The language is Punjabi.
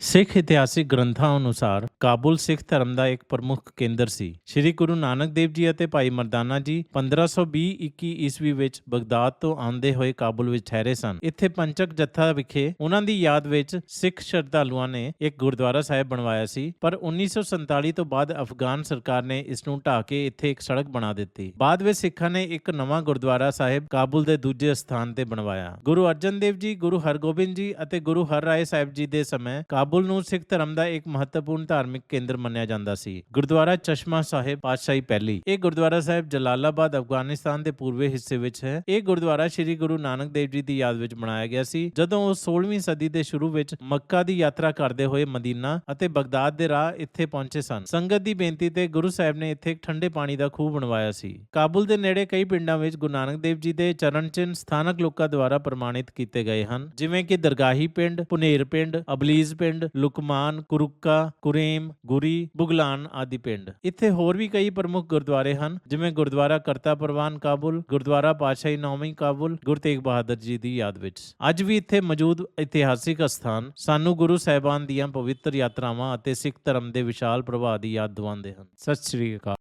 ਸਿੱਖ ਇਤਿਹਾਸਿਕ ਗ੍ਰੰਥਾਂ ਅਨੁਸਾਰ ਕਾਬੁਲ ਸਿੱਖ ਧਰਮ ਦਾ ਇੱਕ ਪ੍ਰਮੁੱਖ ਕੇਂਦਰ ਸੀ। ਸ੍ਰੀ ਗੁਰੂ ਨਾਨਕ ਦੇਵ ਜੀ ਅਤੇ ਭਾਈ ਮਰਦਾਨਾ ਜੀ 1520-21 ਈਸਵੀ ਵਿੱਚ ਬਗਦਾਦ ਤੋਂ ਆਉਂਦੇ ਹੋਏ ਕਾਬੁਲ ਵਿੱਚ ਠਹਿਰੇ ਸਨ। ਇੱਥੇ ਪੰਚਕ ਜੱਥਾ ਵਿਖੇ ਉਹਨਾਂ ਦੀ ਯਾਦ ਵਿੱਚ ਸਿੱਖ ਸ਼ਰਧਾਲੂਆਂ ਨੇ ਇੱਕ ਗੁਰਦੁਆਰਾ ਸਾਹਿਬ ਬਣਵਾਇਆ ਸੀ, ਪਰ 1947 ਤੋਂ ਬਾਅਦ ਅਫਗਾਨ ਸਰਕਾਰ ਨੇ ਇਸ ਨੂੰ ਢਾਹ ਕੇ ਇੱਥੇ ਇੱਕ ਸੜਕ ਬਣਾ ਦਿੱਤੀ। ਬਾਅਦ ਵਿੱਚ ਸਿੱਖਾਂ ਨੇ ਇੱਕ ਨਵਾਂ ਗੁਰਦੁਆਰਾ ਸਾਹਿਬ ਕਾਬੁਲ ਦੇ ਦੂਜੇ ਸਥਾਨ ਤੇ ਬਣਵਾਇਆ। ਗੁਰੂ ਅਰਜਨ ਦੇਵ ਜੀ, ਗੁਰੂ ਹਰਗੋਬਿੰਦ ਜੀ ਅਤੇ ਗੁਰੂ ਹਰ ਰਾਏ ਸਾਹਿਬ ਜੀ ਦੇ ਸਮੇਂ ਕਾਬੁਲ ਨੂੰ ਸਿੱਖ ਧਰਮ ਦਾ ਇੱਕ ਮਹੱਤਵਪੂਰਨ ਧਾਰਮਿਕ ਕੇਂਦਰ ਮੰਨਿਆ ਜਾਂਦਾ ਸੀ। ਗੁਰਦੁਆਰਾ ਚਸ਼ਮਾ ਸਾਹਿਬ ਪਾਤਸ਼ਾਹੀ ਪਹਿਲੀ। ਇਹ ਗੁਰਦੁਆਰਾ ਸਾਹਿਬ ਜਲਾਲਾਬਾਦ, ਅਫਗਾਨਿਸਤਾਨ ਦੇ ਪੂਰਬੀ ਹਿੱਸੇ ਵਿੱਚ ਹੈ। ਇਹ ਗੁਰਦੁਆਰਾ ਸ੍ਰੀ ਗੁਰੂ ਨਾਨਕ ਦੇਵ ਜੀ ਦੀ ਯਾਦ ਵਿੱਚ ਬਣਾਇਆ ਗਿਆ ਸੀ, ਜਦੋਂ ਉਹ 16ਵੀਂ ਸਦੀ ਦੇ ਸ਼ੁਰੂ ਵਿੱਚ ਮੱਕਾ ਦੀ ਯਾਤਰਾ ਕਰਦੇ ਹੋਏ ਮਦੀਨਾ ਅਤੇ ਬਗਦਾਦ ਦੇ ਰਾਹ ਇੱਥੇ ਪਹੁੰਚੇ ਸਨ। ਸੰਗਤ ਦੀ ਬੇਨਤੀ ਤੇ ਗੁਰੂ ਸਾਹਿਬ ਨੇ ਇੱਥੇ ਇੱਕ ਠੰਡੇ ਪਾਣੀ ਦਾ ਖੂਹ ਬਣਵਾਇਆ ਸੀ। ਕਾਬੁਲ ਦੇ ਨੇੜੇ ਕਈ ਪਿੰਡਾਂ ਵਿੱਚ ਗੁਰੂ ਨਾਨਕ ਦੇਵ ਜੀ ਦੇ ਚਰਨ ਚਿੰਨ੍ਹ ਸਥਾਨਕ ਲੋਕਾਂ ਦੁਆਰਾ ਪ੍ਰਮਾਣਿਤ ਕੀਤੇ ਗਏ ਹਨ। ਜਿਵੇਂ ਕਿ ਦਰਗਾਹੀ ਪਿੰਡ, ਪੁਨੇਰ ਪਿੰਡ, ਅਬਲੀਜ਼ ਪਿੰਡ ਲੁਕਮਾਨ, ਕੁਰੁੱਕਾ, ਕੁਰੇਮ, ਗੁਰੀ, ਬੁਗਲਾਨ ਆਦਿ ਪਿੰਡ। ਇੱਥੇ ਹੋਰ ਵੀ ਕਈ ਪ੍ਰਮੁੱਖ ਗੁਰਦੁਆਰੇ ਹਨ, ਜਿਵੇਂ ਗੁਰਦੁਆਰਾ ਕਰਤਾ ਪ੍ਰਵਾਨ ਕਾਬੁਲ, ਗੁਰਦੁਆਰਾ ਪਾਤਸ਼ਾਹੀ ਨੌਵੀਂ ਕਾਬੁਲ, ਗੁਰੂ ਤੇਗ ਬਹਾਦਰ ਜੀ ਦੀ ਯਾਦ ਵਿੱਚ। ਅੱਜ ਵੀ ਇੱਥੇ ਮੌਜੂਦ ਇਤਿਹਾਸਿਕ ਅਸਥਾਨ ਸਾਨੂੰ ਗੁਰੂ ਸਾਹਿਬਾਨ ਦੀਆਂ ਪਵਿੱਤਰ ਯਾਤਰਾਵਾਂ ਅਤੇ ਸਿੱਖ ਧਰਮ ਦੇ ਵਿਸ਼ਾਲ ਪ੍ਰਭਾਵ ਦੀ ਯਾਦ ਦਿਵਾਉਂਦੇ ਹਨ। ਸਤਿ ਸ੍ਰੀ ਅਕਾਲ।